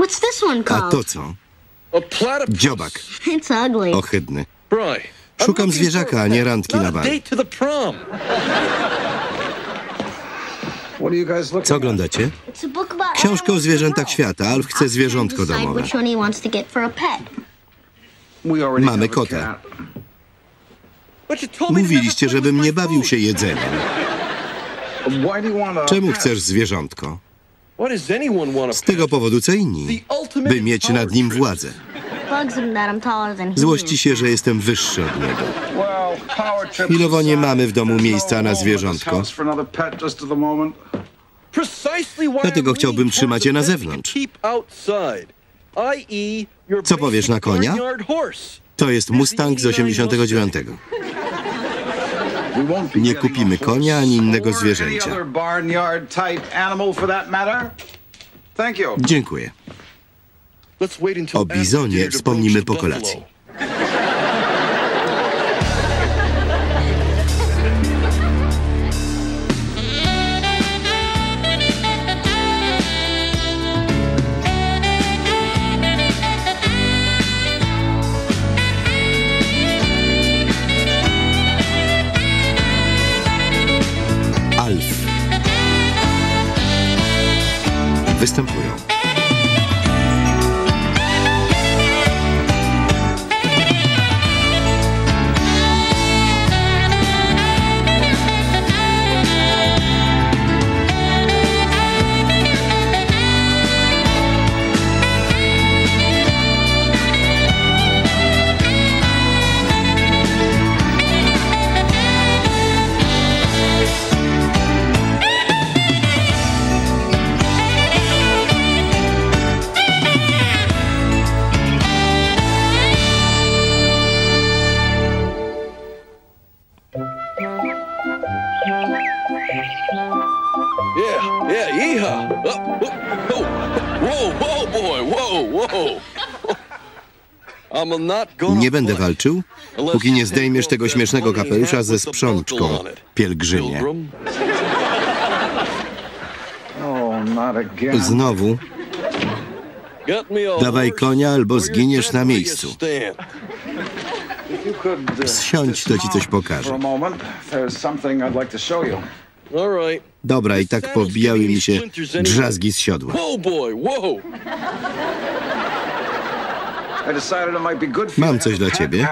What's this one A called? to co? Dziobak. It's ugly. Ohydny. Szukam looking zwierzaka, a nie randki na looking Co oglądacie? It's a book about Książkę o zwierzętach świata. Alf chce zwierzątko Decide domowe. which one he wants to get for a pet. We already Mamy kota. Mówiliście, żebym nie bawił się jedzeniem. Czemu chcesz zwierzątko? Z tego powodu co inni, by mieć nad nim władzę. Bugs him that I'm taller than he Złości is. się, że jestem wyższy od niego. Chwilowo nie aside, mamy w domu miejsca na zwierzątko. house for another pet just at the moment. Precisely why Dlatego chciałbym trzymać je na zewnątrz. can keep outside. i.e. your Co powiesz na konia? barnyard horse. To jest Mustang z 89. Nie kupimy konia ani innego zwierzęcia. Dziękuję. O bizonie wspomnimy po kolacji. Występują. Yeah, yeah, yeehaw. Oh, oh, oh. Whoa, whoa, boy, whoa, whoa. I'm not gonna Nie będę walczył, póki nie zdejmiesz tego śmiesznego kapelusza ze it, pielgrzymie. Znowu Dawaj konia, albo zginiesz na miejscu. Zsiądź, to ci coś pokażę. Dobra, i tak powbijały mi się drzazgi z siodła. Mam coś dla ciebie.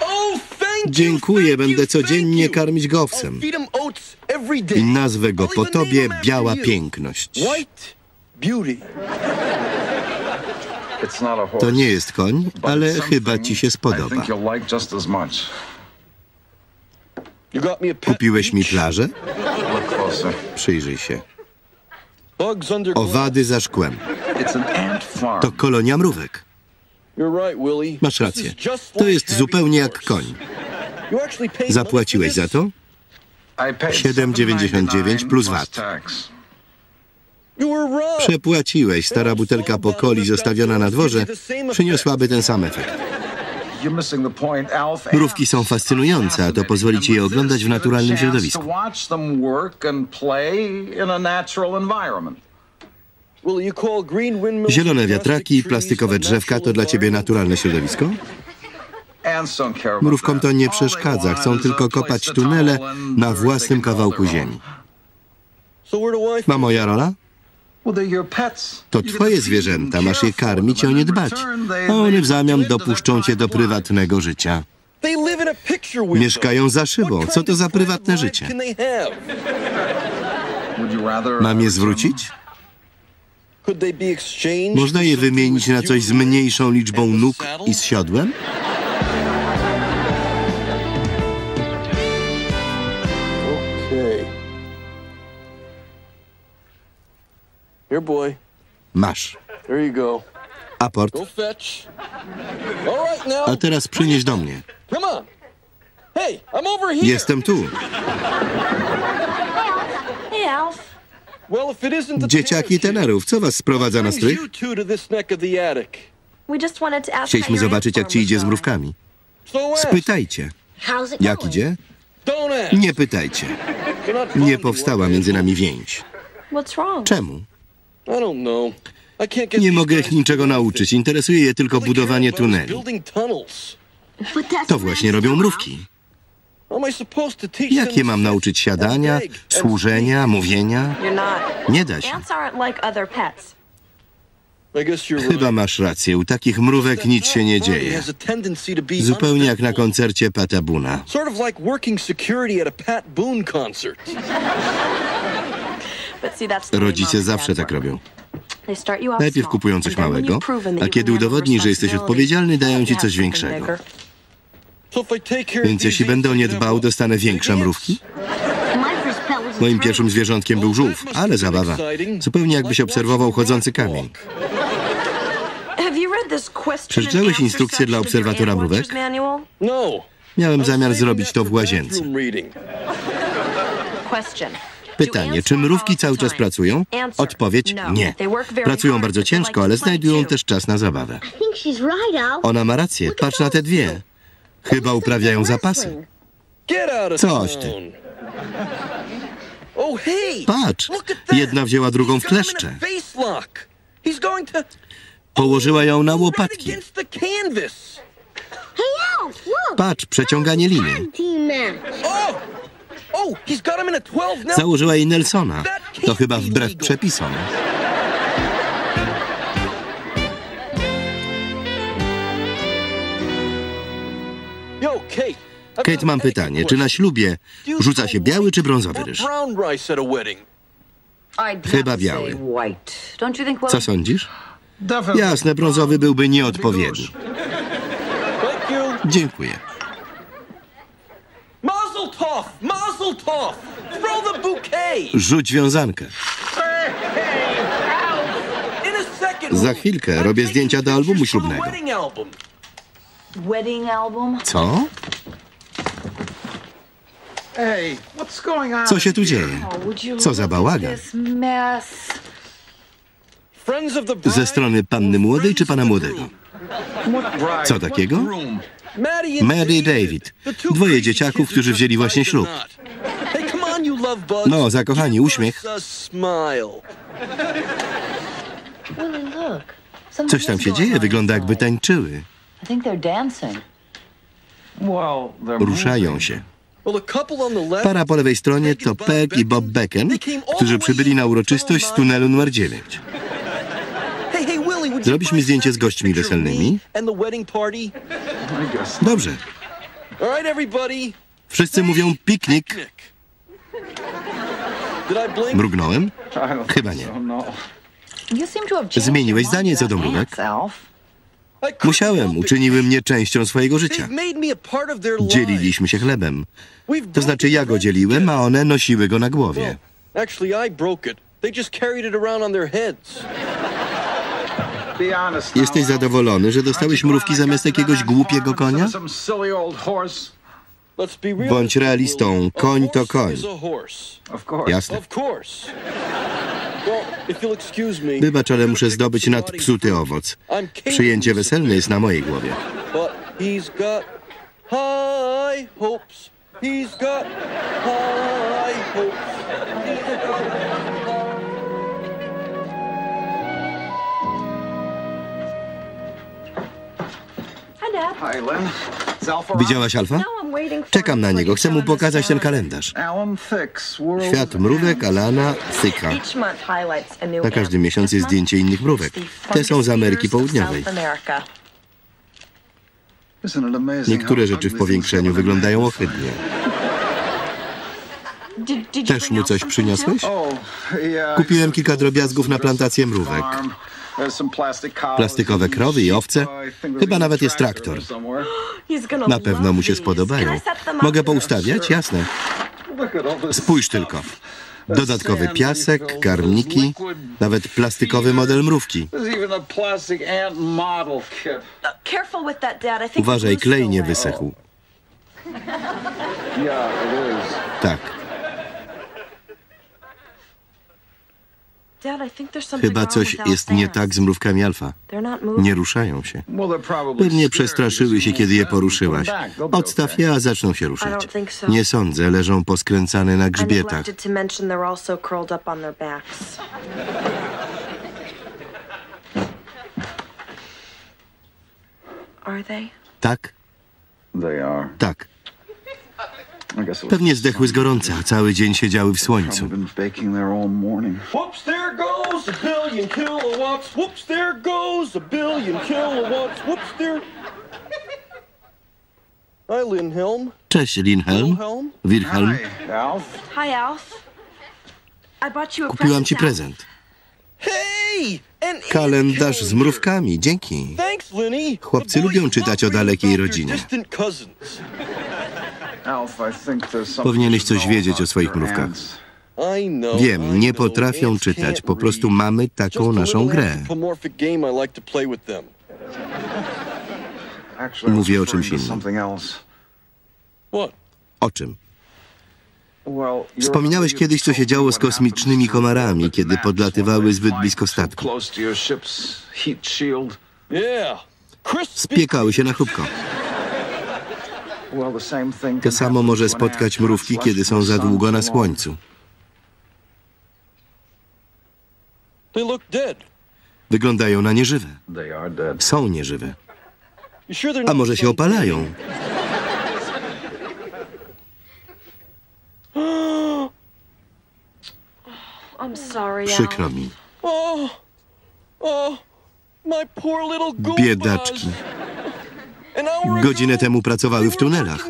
Oh, Dziękuję, będę codziennie karmić go owcem. I nazwę go po tobie Biała. Piękność. To nie jest koń, ale chyba ci się spodoba. Kupiłeś mi plażę? Przyjrzyj się. Owady za szkłem. To kolonia mrówek. Masz rację. To jest zupełnie jak koń. Zapłaciłeś za to? I paid 7,99 plus $7.99 VAT. Przepłaciłeś. Stara butelka pokoli zostawiona na dworze przyniosłaby ten sam efekt. Mrówki są fascynujące, a to pozwoli ci je oglądać w naturalnym środowisku. Zielone wiatraki plastikowe drzewka to dla ciebie naturalne środowisko? Mrówkom to nie przeszkadza, chcą tylko kopać tunele na własnym kawałku ziemi. Ma moja rola? To twoje zwierzęta, masz je karmić i o nie dbać. A one w zamian dopuszczą cię do prywatnego życia. They live in a picture window. Mieszkają za szybą. What Co to za prywatne życie? life can they have? Mam je zwrócić? Could they be exchanged Można je wymienić na coś z mniejszą liczbą nóg i z siodłem? Here, boy. Masz. There you go. Aport. Go fetch. All right now. A teraz przynieś do mnie. Come on. Hey, I'm over here. Jestem tu. Hey, Alf. Well, if it isn't the Dzieciaki tenerów, co was sprowadza na strych? Chcieliśmy zobaczyć, jak ci idzie z mrówkami. Spytajcie, jak idzie? Nie pytajcie. Nie powstała między nami więź. going. What's wrong? Czemu? Nie mogę ich niczego nauczyć. Interesuje je tylko budowanie tuneli. To właśnie robią mrówki. How am I supposed to teach them Jak je mam nauczyć siadania, służenia, mówienia? Nie da się. Chyba masz rację, u takich mrówek nic się nie dzieje. Zupełnie jak na koncercie Pata Buna. Rodzice zawsze tak robią. Najpierw kupują coś małego, a kiedy udowodnisz, że jesteś odpowiedzialny, dają ci coś większego. Więc jeśli będę o nie dbał, dostanę większe mrówki? Moim pierwszym zwierzątkiem był żółw, ale zabawa. Zupełnie jakbyś obserwował chodzący kamień. Przeczytałeś instrukcję dla obserwatora mrówek? No. Miałem zamiar zrobić to w łazience. Pytanie, czy mrówki cały czas pracują? Odpowiedź nie. Pracują bardzo ciężko, ale znajdują też czas na zabawę. Ona ma rację, patrz na te dwie. Chyba uprawiają zapasy. Coś ty. Oh! Patrz, jedna wzięła drugą w kleszcze. Położyła ją na łopatki. Patrz, przeciąganie liny. Założyła jej Nelsona. To chyba wbrew przepisom. Kate. Mam pytanie. Czy na ślubie rzuca się biały czy brązowy ryż? Chyba biały. Co sądzisz? Jasne, brązowy byłby nieodpowiedni. Dziękuję. Throw the bouquet! Rzuć wiązankę. Za chwilkę robię zdjęcia do albumu ślubnego. Co? Co się tu dzieje? Oh, Co za bałagan. Ze strony panny młodej czy pana młodego? Co takiego? Mary i David. Dwoje dzieciaków, którzy wzięli właśnie ślub. knot. Hey, come on, you love bugs. No, zakochani, uśmiech. Coś tam się dzieje, wygląda jakby tańczyły. Ruszają się. Para po lewej stronie to Peg i Bob Becken, którzy przybyli na uroczystość z tunelu numer 9. Hey, hey, Willie, would you Zrobisz mi zdjęcie z gośćmi weselnymi? Dobrze. Wszyscy mówią piknik. Mrugnąłem? Don't Chyba nie. no. Zmieniłeś zdanie co do about mrówek. ants, Alf. I couldn't Musiałem, uczyniły mnie częścią swojego życia. Dzieliliśmy się chlebem. To znaczy ja go dzieliłem, a one nosiły go na głowie. Now, Jesteś zadowolony, że dostałeś mrówki zamiast jakiegoś głupiego konia? Bądź realistą, A koń to horse koń. is a horse. Of course. Jasne. Of course. Well, if you'll excuse me. Wybacz, ale I'm muszę zdobyć nadpsuty owoc. Przyjęcie weselne jest na mojej głowie. Widziałaś Alfa? Czekam na niego, chcę mu pokazać ten kalendarz. Świat mrówek Alana Thicka. Na każdy miesiąc jest zdjęcie innych mrówek. Te są z Ameryki Południowej. Niektóre rzeczy w powiększeniu wyglądają ohydnie. Też mu coś przyniosłeś? Oh. Kupiłem kilka drobiazgów na plantację mrówek. Plastikowe krowy i owce. Chyba nawet jest traktor. Na pewno mu się spodobają. Mogę poustawiać? Jasne. Spójrz tylko. Dodatkowy piasek, karmniki, nawet plastikowy model mrówki. There's even a plastic ant Chyba coś jest nie tak z mrówkami alfa. Nie ruszają się. Pewnie przestraszyły się, kiedy je poruszyłaś. Odstaw je, a zaczną się ruszać. Nie sądzę, leżą poskręcane na grzbietach. Tak? Tak. Pewnie zdechły z gorąca. Cały dzień siedziały w słońcu. been baking there all morning. Whoops, there goes a billion kilowatts. Whoops, there goes a billion kilowatts. Whoops, there. Hi, Lindhelm. Cześć, Linhelm. Wilhelm. Wilhelm. Hi, Alf. Hi, Alf. I bought you a Kupiłam ci present, prezent. Kalendarz z mrówkami. Dzięki. Chłopcy lubią czytać o dalekiej rodzinie. Powinieneś coś wiedzieć o swoich mrówkach. Wiem, nie potrafią czytać. Po prostu mamy taką naszą grę. Mówię o czymś innym. O czym? Wspominałeś kiedyś, co się działo z kosmicznymi komarami, kiedy podlatywały zbyt blisko statku. Spiekały się na chrupko. Well, the same thing To samo może spotkać mrówki, kiedy są za długo na słońcu. Wyglądają na nieżywe. Są nieżywe. A może się opalają? Przykro mi. Oh, oh. Biedaczki. Godzinę temu pracowały w tunelach,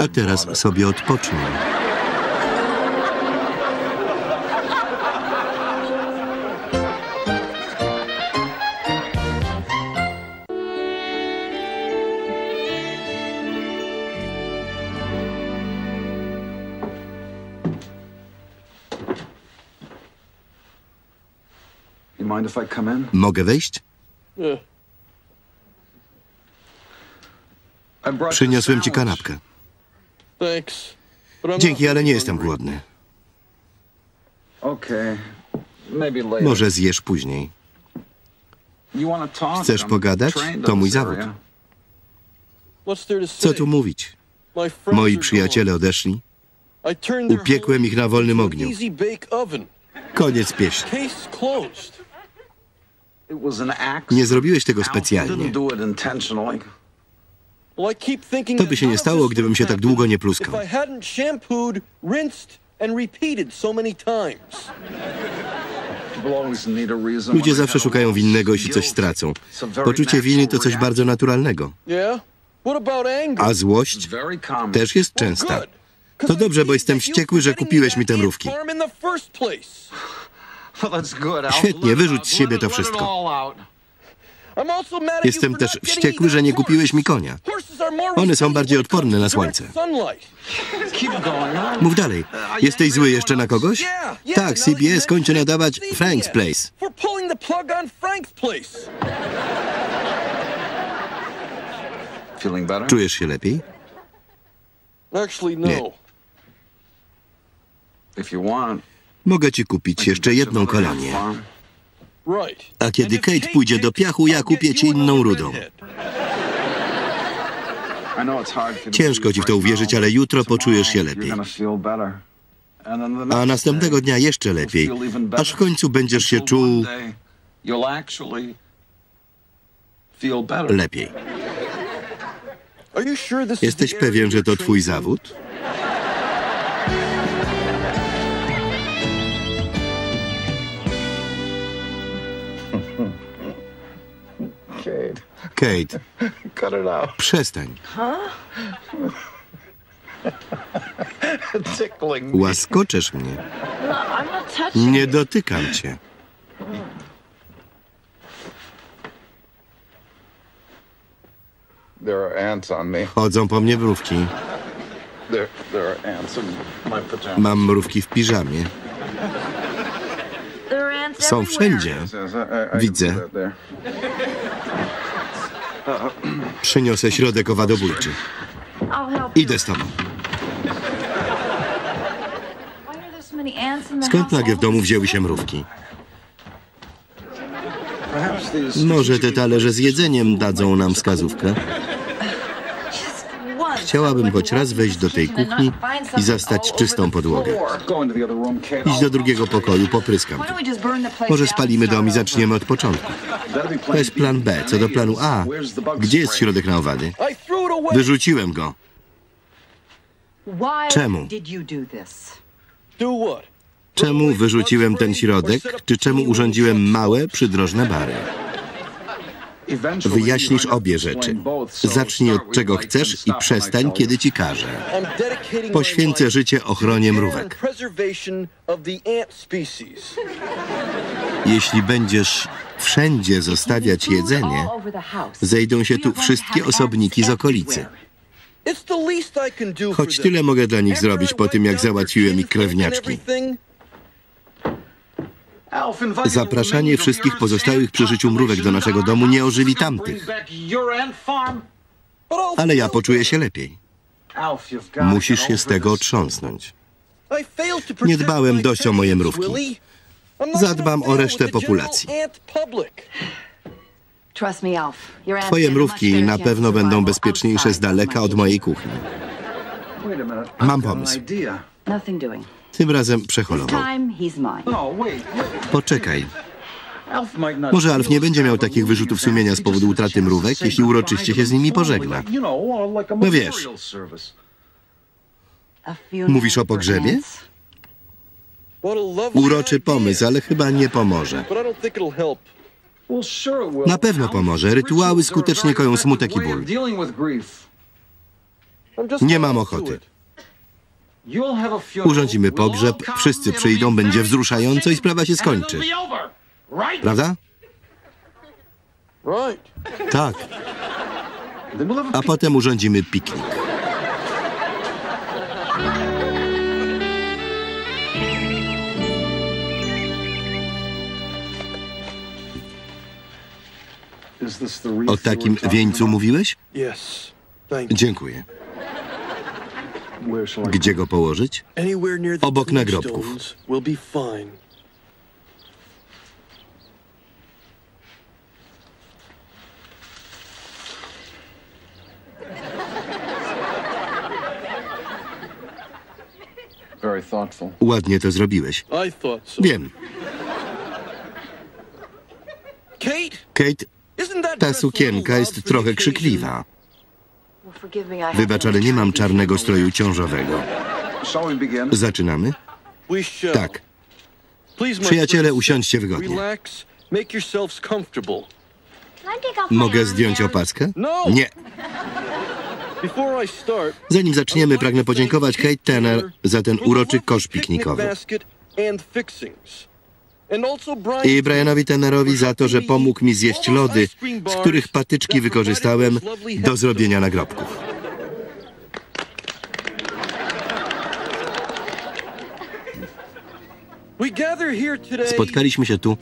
a teraz sobie odpoczną. Mogę wejść? Przyniosłem ci kanapkę. Dzięki, ale nie jestem głodny. Może zjesz później. Chcesz pogadać? To mój zawód. Co tu mówić? Moi przyjaciele odeszli. Upiekłem ich na wolnym ogniu. Koniec pieśni. Nie zrobiłeś tego specjalnie. didn't do it intentionally. Well, I keep thinking To by się nie stało, gdybym się tak długo nie pluskał. Ludzie zawsze szukają winnego, jeśli coś stracą. Poczucie winy to coś bardzo naturalnego. A złość też jest częsta. To dobrze, bo jestem wściekły, że kupiłeś mi te mrówki. Świetnie, wyrzuć z siebie to wszystko. Jestem też wściekły, że nie kupiłeś mi konia. One są bardziej odporne na słońce. Mów dalej. Jesteś zły jeszcze na kogoś? Tak, you CBS kończy nadawać Frank's Place. Czujesz się lepiej? Actually, no. Nie. Mogę ci kupić jeszcze jedną kolonię. A kiedy Kate pójdzie do piachu, ja kupię ci inną rudą. Ciężko ci w to uwierzyć, ale jutro poczujesz się lepiej. A następnego dnia jeszcze lepiej. Aż w końcu będziesz się czuł lepiej. Jesteś pewien, że to twój zawód? Kate, Kate, cut it out. przestań. Łaskoczesz mnie. No, Nie dotykam cię. Chodzą po mnie mrówki. Mam mrówki w piżamie. Są wszędzie. Widzę. Przyniosę środek owadobójczy. Idę z tobą. Skąd nagle w domu wzięły się mrówki? Może te talerze z jedzeniem dadzą nam wskazówkę. Chciałabym choć raz wejść do tej kuchni i zastać czystą podłogę. Idź do drugiego pokoju, popryskam. Place Może spalimy dom i zaczniemy od początku. To jest plan B. Co do planu A, gdzie jest środek na owady? Wyrzuciłem go. Czemu? Czemu wyrzuciłem ten środek, czy czemu urządziłem małe, przydrożne bary? Wyjaśnisz obie rzeczy. Zacznij od czego chcesz i przestań, kiedy ci każę. Poświęcę życie ochronie mrówek. Jeśli będziesz wszędzie zostawiać jedzenie, zejdą się tu wszystkie osobniki z okolicy. Choć tyle mogę dla nich zrobić po tym, jak załatwiłem ich krewniaczki. Zapraszanie wszystkich pozostałych przy życiu mrówek do naszego domu nie ożywi tamtych. Ale ja poczuję się lepiej. Musisz się z tego otrząsnąć. Nie dbałem dość o moje mrówki. Zadbam o resztę populacji. Twoje mrówki na pewno będą bezpieczniejsze z daleka od mojej kuchni. Mam pomysł. Tym razem przeholował. Mine. Poczekaj. Może Alf nie będzie miał takich wyrzutów sumienia z powodu utraty mrówek, jeśli uroczyście się z nimi pożegna. No wiesz. Mówisz o pogrzebie? Uroczy pomysł, ale chyba nie pomoże. Na pewno pomoże. Rytuały skutecznie koją smutek i ból. Nie mam ochoty. Urządzimy pogrzeb, wszyscy przyjdą, będzie wzruszająco i sprawa się skończy. Prawda? Tak. A potem urządzimy piknik. O takim wieńcu mówiłeś? Dziękuję. Gdzie go położyć? Obok nagrobków. Ładnie to zrobiłeś. Wiem. Kate, ta sukienka jest trochę krzykliwa. Well, forgive me, I have Wybacz, ale nie mam czarnego stroju ciążowego. Zaczynamy? Tak. Przyjaciele, usiądźcie wygodnie. Mogę zdjąć opaskę? Nie. Zanim zaczniemy, pragnę podziękować Kate Tanner za ten uroczy kosz piknikowy. I Brianowi Tannerowi za to, że pomógł mi zjeść lody, z których patyczki wykorzystałem do zrobienia nagrobków. Spotkaliśmy się tu,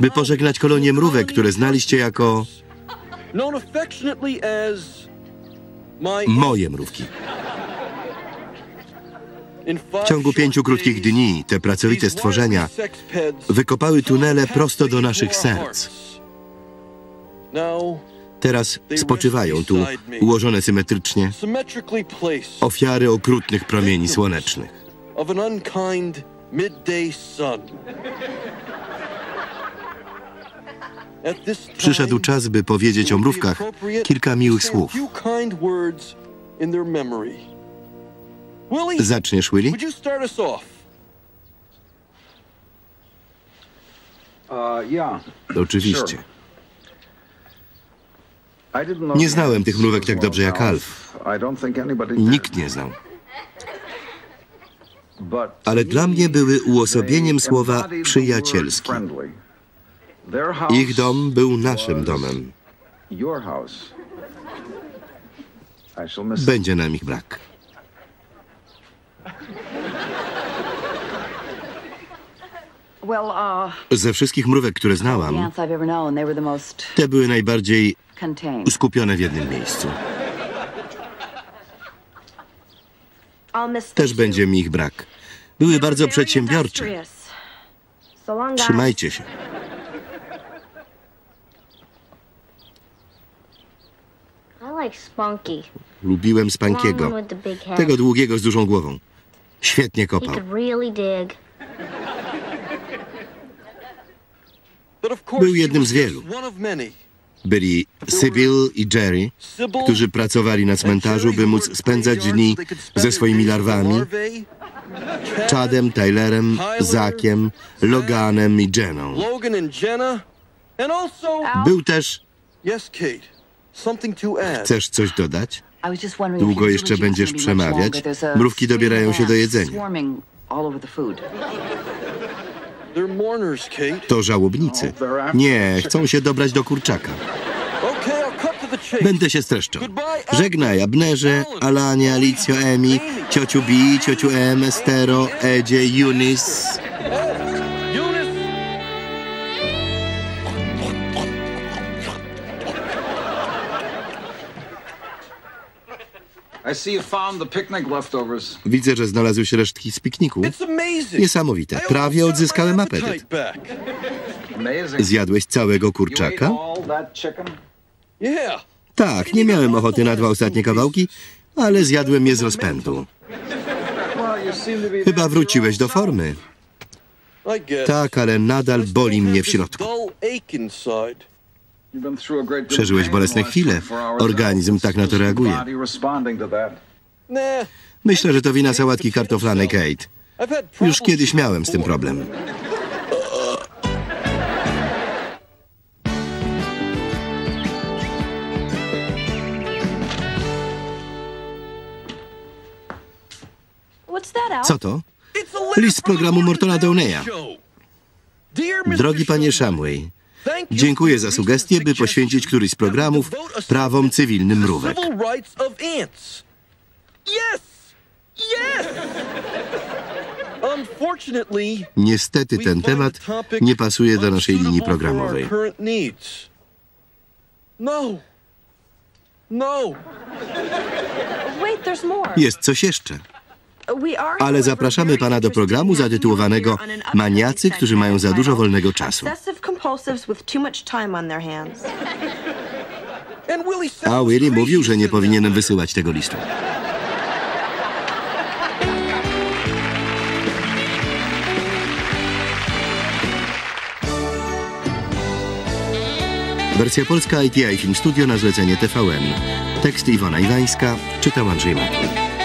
by pożegnać kolonię mrówek, które znaliście jako moje mrówki. W ciągu pięciu krótkich dni te pracowite stworzenia wykopały tunele prosto do naszych serc. Teraz spoczywają tu, ułożone symetrycznie, ofiary okrutnych promieni słonecznych. Przyszedł czas, by powiedzieć o mrówkach kilka miłych słów. Zaczniesz, off? Uh. Oczywiście. Nie znałem tych mrówek tak dobrze jak Alf. Nikt nie znał. Ale dla mnie były uosobieniem słowa przyjacielski. Ich dom był naszym domem. Będzie nam ich brak. Uh, Ze wszystkich mrówek, które znałam, te były najbardziej skupione w jednym miejscu. Też będzie mi ich brak. Były bardzo przedsiębiorcze. Trzymajcie się. Lubiłem Spankiego. Tego długiego z dużą głową. Świetnie kopał. Był jednym z wielu. Byli Sybil i Jerry, którzy pracowali na cmentarzu, by móc spędzać dni ze swoimi larwami, Chadem, Tylerem, Zakiem, Loganem i Jeną. Był też... Chcesz coś dodać? Długo jeszcze będziesz przemawiać? Mrówki dobierają się do jedzenia. To żałobnicy. Nie, chcą się dobrać do kurczaka. Będę się streszczał. Żegnaj Abnerze, Alanie, Alicjo, Emi, ciociu Bi, ciociu Em, Estero, Edzie, Eunice. Eunice! Widzę, że znalazłeś resztki z pikniku. Niesamowite. Prawie odzyskałem apetyt. Zjadłeś całego kurczaka? Tak, nie miałem ochoty na dwa ostatnie kawałki, ale zjadłem je z rozpędu. Chyba wróciłeś do formy. Tak, ale nadal boli mnie w środku. Przeżyłeś bolesne chwile. 24 hours. Organizm tak na to reaguje. Myślę, że to wina sałatki kartoflanej Kate. Już kiedyś miałem z tym problem. Co to? List z programu Morton Mortona Mr. Drogi panie Shamway, dziękuję za your sugestie, by poświęcić któryś z programów prawom cywilnym mrówek. Niestety ten temat nie pasuje do naszej linii programowej. No. No. Jest coś jeszcze. Ale zapraszamy pana do programu zatytułowanego Maniacy, którzy mają za dużo wolnego czasu. A crazy mówił, że nie powinienem wysyłać tego listu. Wersja polska ITI Film Studio na zlecenie TVN. Tekst Iwona Iwańska, czytał Andrzej Makin.